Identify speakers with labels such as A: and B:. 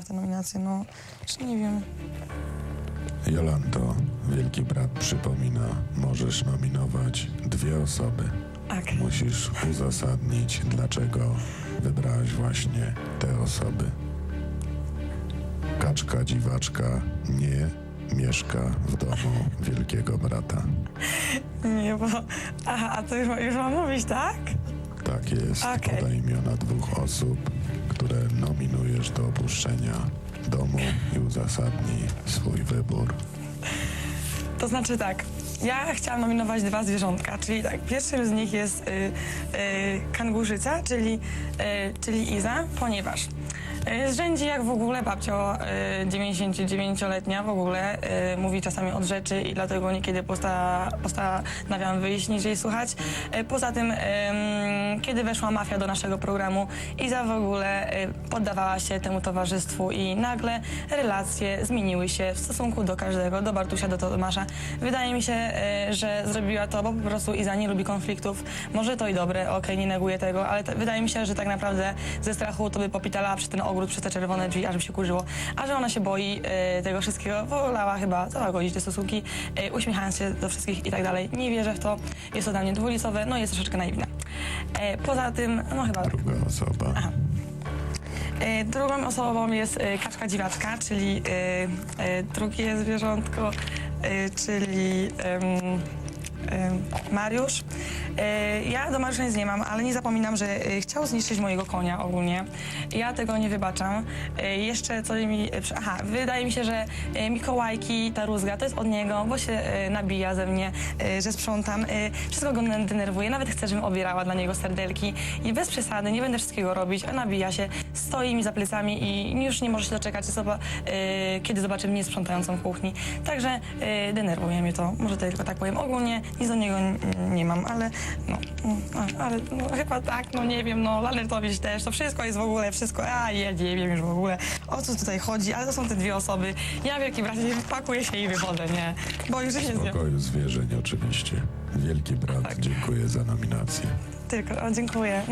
A: w te nominacje, no, czy nie wiem.
B: Jolanto, Wielki Brat przypomina, możesz nominować dwie osoby.
A: Tak.
B: Musisz uzasadnić, dlaczego wybrałaś właśnie te osoby. Kaczka dziwaczka nie mieszka w domu Wielkiego Brata.
A: Nie, bo... Aha, a to już, już mam mówić, tak?
B: Tak jest.
A: Okej.
B: Podaj imiona dwóch osób, które nominujesz do opuszczenia domu i uzasadnij swój wybór.
A: To znaczy tak, ja chciałam nominować dwa zwierzątka, czyli tak, pierwszym z nich jest y, y, kangurzyca, czyli, y, czyli Iza, ponieważ zrzędzi jak w ogóle babcio y, 99-letnia w ogóle y, mówi czasami od rzeczy i dlatego niekiedy posta, postanawiam wyjść niż słuchać. Y, poza tym, ym, kiedy weszła mafia do naszego programu, Iza w ogóle poddawała się temu towarzystwu i nagle relacje zmieniły się w stosunku do każdego, do Bartusia, do Tomasza. Wydaje mi się, że zrobiła to, bo po prostu Iza nie lubi konfliktów. Może to i dobre, okej, nie neguję tego, ale wydaje mi się, że tak naprawdę ze strachu to by popitalała przy ten ogród, przez te czerwone drzwi, aż się kurzyło. A że ona się boi y, tego wszystkiego, wolała chyba załagodzić te stosunki, y, uśmiechając się do wszystkich i tak dalej. Nie wierzę w to, jest to dla mnie dwulicowe, no jest troszeczkę naiwna. E, poza tym, no chyba
B: Druga osoba.
A: Aha. E, Drugą osobą jest e, kaczka dziwaczka, czyli e, drugie zwierzątko, czyli em, em, Mariusz. E, Ja do Mariusza nic nie mam, ale nie zapominam, że e, chciał zniszczyć mojego konia ogólnie. Ja tego nie wybaczam. E, Jeszcze co mi... e, Aha, wydaje mi się, że e, Mikołajki, ta rózga, to jest od niego, bo się e, nabija ze mnie, e, że sprzątam. E, Wszystko go denerwuje, nawet chcę, żebym obierała dla niego serdelki. I bez przesady, nie będę wszystkiego robić, a nabija się, stoi mi za plecami i już nie może się doczekać, zoba- e, kiedy zobaczy mnie sprzątającą w kuchni. Także e, denerwuje mnie to, może to tylko tak powiem. Ogólnie nic do niego nie mam, ale no, mm, a, ale no, chyba tak, no nie wiem, no Lalertowicz też, to wszystko jest w ogóle, wszystko, a ja nie wiem już w ogóle, o co tutaj chodzi, ale to są te dwie osoby. Ja w jakim razie pakuję się i wychodzę, nie, bo już się
B: W
A: nie
B: pokoju zwierzeń oczywiście. Wielki Brat,
A: Tak.
B: dziękuję za nominację.
A: Tylko, o, dziękuję.